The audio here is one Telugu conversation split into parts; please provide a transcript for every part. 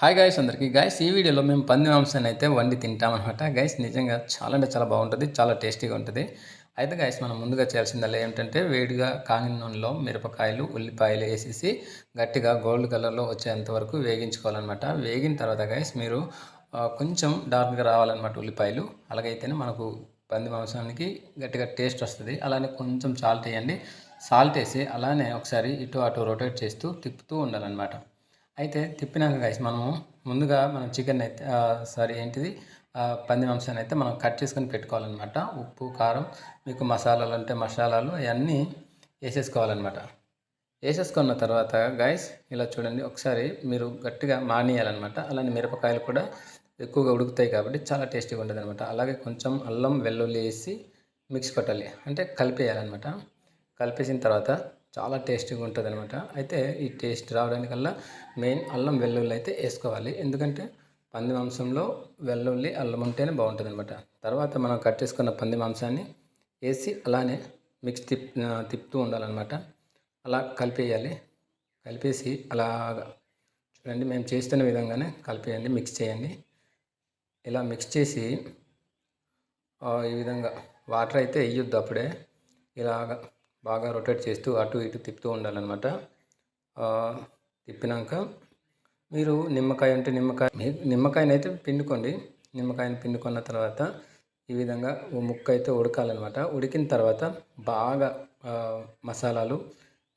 హాయ్ గాయస్ అందరికీ. గాయస్ ఈ వీడియోలో మేము పంది మాంసాన్ని అయితే వండి తింటామన్నమాట. గైస్ నిజంగా చాలా అంటే చాలా బాగుంటుంది చాలా టేస్టీగా ఉంటుంది. అయితే గాయస్ మనం ముందుగా చేయాల్సిందల్లా ఏంటంటే వేడిగా కాగిన నూనెలో మిరపకాయలు ఉల్లిపాయలు వేసేసి గట్టిగా గోల్డ్ కలర్లో వచ్చేంత వరకు వేగించుకోవాలన్నమాట. వేగిన తర్వాత గాయస్ మీరు కొంచెం డార్క్గా రావాలన్నమాట ఉల్లిపాయలు. అలాగైతేనే మనకు పంది మాంసానికి గట్టిగా టేస్ట్ వస్తుంది. అలానే కొంచెం సాల్ట్ వేయండి. సాల్ట్ వేసి అలానే ఒకసారి ఇటు అటు రొటేట్ చేస్తూ తిప్పుతూ ఉండాలన్నమాట. అయితే తిప్పినాక గైస్ మనము ముందుగా మనం చికెన్ అయితే సారీ ఏంటిది? ఆ, పంది మాంసాన్ని అయితే మనం కట్ చేసుకొని పెట్టుకోవాలన్నమాట. ఉప్పు కారం మీకు మసాలాలు అంటే మసాలాలు అవన్నీ వేసేసుకోవాలన్నమాట. వేసేసుకున్న తర్వాత గైస్ ఇలా చూడండి ఒకసారి మీరు గట్టిగా మానేయాలన్నమాట. అలానే మిరపకాయలు కూడా ఎక్కువగా ఉడుకుతాయి కాబట్టి చాలా టేస్టీగా ఉంటుంది అనమాట అలాగే కొంచెం అల్లం వెల్లుల్లి వేసి మిక్స్ కొట్టాలి. అంటే కలిపేయాలన్నమాట. కలిపేసిన తర్వాత చాలా టేస్టీగా ఉంటుంది అనమాట అయితే ఈ టేస్ట్ రావడానికల్లా మెయిన్ అల్లం వెల్లుల్లి అయితే వేసుకోవాలి. ఎందుకంటే పంది మాంసంలో వెల్లుల్లి అల్లం ఉంటేనే బాగుంటుంది అనమాట తర్వాత మనం కట్ చేసుకున్న పంది మాంసాన్ని వేసి అలానే మిక్స్ తిప్ తిప్పుతూ ఉండాలన్నమాట. అలా కలిపేయాలి. కలిపేసి అలాగా చూడండి మేము చేస్తున్న విధంగానే కలిపేయండి మిక్స్ చేయండి. ఇలా మిక్స్ చేసి ఈ విధంగా వాటర్ అయితే వేయొద్దు అప్పుడే. ఇలాగా బాగా రొటేట్ చేస్తూ అటు ఇటు తిప్పుతూ ఉండాలన్నమాట. తిప్పినాక మీరు నిమ్మకాయ ఉంటే నిమ్మకాయ నిమ్మకాయనైతే పిండుకోండి. నిమ్మకాయని పిండుకున్న తర్వాత ఈ విధంగా ఓ ముక్క అయితే ఉడకాలన్నమాట. ఉడికిన తర్వాత బాగా మసాలాలు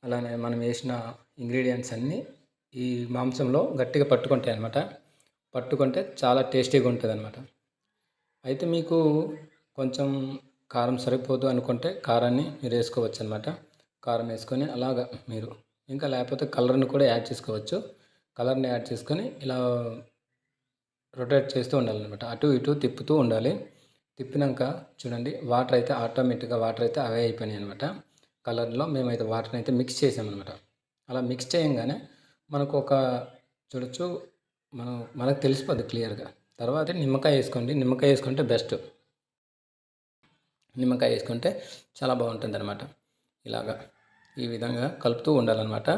అలానే మనం వేసిన ఇంగ్రీడియంట్స్ అన్నీ ఈ మాంసంలో గట్టిగా పట్టుకుంటాయి అనమాట పట్టుకుంటే చాలా టేస్టీగా ఉంటుంది అనమాట అయితే మీకు కొంచెం కారం సరిపోదు అనుకుంటే కారాన్ని మీరు వేసుకోవచ్చు అనమాట కారం వేసుకొని అలాగా మీరు ఇంకా లేకపోతే కలర్ని కూడా యాడ్ చేసుకోవచ్చు. కలర్ని యాడ్ చేసుకొని ఇలా రొటేట్ చేస్తూ ఉండాలన్నమాట. అటు ఇటు తిప్పుతూ ఉండాలి. తిప్పినాక చూడండి వాటర్ అయితే ఆటోమేటిక్గా వాటర్ అయితే అవే అయిపోయినాయి అనమాట కలర్లో మేమైతే వాటర్ని అయితే మిక్స్ చేసామన్నమాట. అలా మిక్స్ చేయంగానే మనకు ఒక చూడొచ్చు మనం మనకు తెలిసిపోద్ది క్లియర్గా. తర్వాత నిమ్మకాయ వేసుకోండి. నిమ్మకాయ వేసుకుంటే బెస్ట్. నిమ్మకాయ వేసుకుంటే చాలా బాగుంటుంది అనమాట ఇలాగా ఈ విధంగా కలుపుతూ ఉండాలన్నమాట.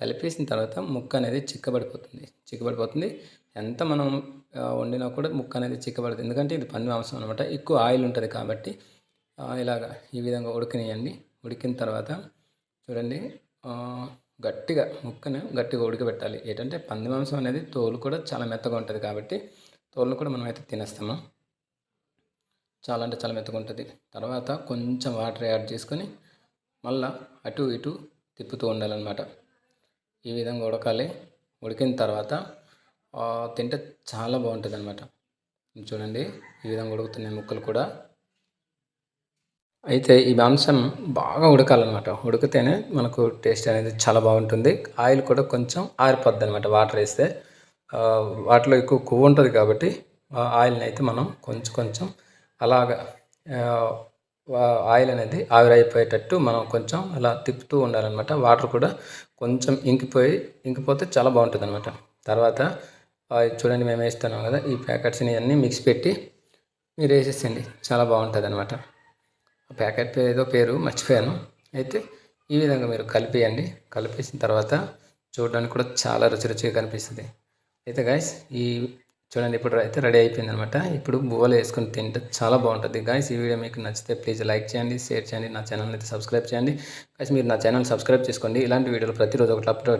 కలిపేసిన తర్వాత ముక్క అనేది చిక్కబడిపోతుంది. చిక్కబడిపోతుంది. ఎంత మనం వండినా కూడా ముక్క అనేది చిక్కబడుతుంది ఎందుకంటే ఇది పంది మాంసం అనమాట ఎక్కువ ఆయిల్ ఉంటుంది కాబట్టి ఇలాగా ఈ విధంగా ఉడకనియండి. ఉడికిన తర్వాత చూడండి గట్టిగా ముక్కను గట్టిగా ఉడకబెట్టాలి. ఏంటంటే పంది మాంసం అనేది తోలు కూడా చాలా మెత్తగా ఉంటుంది కాబట్టి తోలును కూడా మనమైతే తినేస్తాము. చాలా అంటే చాలా మెత్తగా ఉంటుంది. తర్వాత కొంచెం వాటర్ యాడ్ చేసుకొని మళ్ళా అటు ఇటు తిప్పుతూ ఉండాలన్నమాట. ఈ విధంగా ఉడకాలి. ఉడికిన తర్వాత తింటే చాలా బాగుంటుంది అనమాట చూడండి ఈ విధంగా ఉడుకుతున్నాయి ముక్కలు కూడా. అయితే ఈ మాంసం బాగా ఉడకాలన్నమాట. ఉడికితేనే మనకు టేస్ట్ అనేది చాలా బాగుంటుంది. ఆయిల్ కూడా కొంచెం ఆరిపోద్ది అనమాట వాటర్ వేస్తే. వాటిలో ఎక్కువ కొవ్వు ఉంటుంది కాబట్టి ఆ ఆయిల్ని అయితే మనం కొంచెం కొంచెం అలాగా ఆయిల్ అనేది ఆవిరైపోయేటట్టు మనం కొంచెం అలా తిప్పుతూ ఉండాలన్నమాట. వాటర్ కూడా కొంచెం ఇంకిపోయి ఇంకిపోతే చాలా బాగుంటుంది అనమాట తర్వాత చూడండి మేము వేస్తున్నాం కదా ఈ ప్యాకెట్స్ని అన్నీ మిక్స్ పెట్టి మీరు వేసేసండి చాలా బాగుంటుంది అనమాట ఆ ప్యాకెట్ పేరు ఏదో పేరు మర్చిపోయాను. అయితే ఈ విధంగా మీరు కలిపేయండి. కలిపేసిన తర్వాత చూడడానికి కూడా చాలా రుచి రుచిగా కనిపిస్తుంది. అయితే గాయస్ ఈ చూడండి ఇప్పుడు అయితే రెడీ అయిపోయింది అనమాట ఇప్పుడు బువ్వలు వేసుకొని తింటే చాలా బాగుంటుంది. గాయస్ ఈ వీడియో మీకు నచ్చితే ప్లీజ్ లైక్ చేయండి షేర్ చేయండి నా ఛానల్ అయితే సబ్స్క్రైబ్ చేయండి. గాయస్ మీరు నా ఛానల్ సబ్స్క్రైబ్ చేసుకోండి. ఇలాంటి వీడియోలు ప్రతిరోజు ఒకటి అప్లోడ్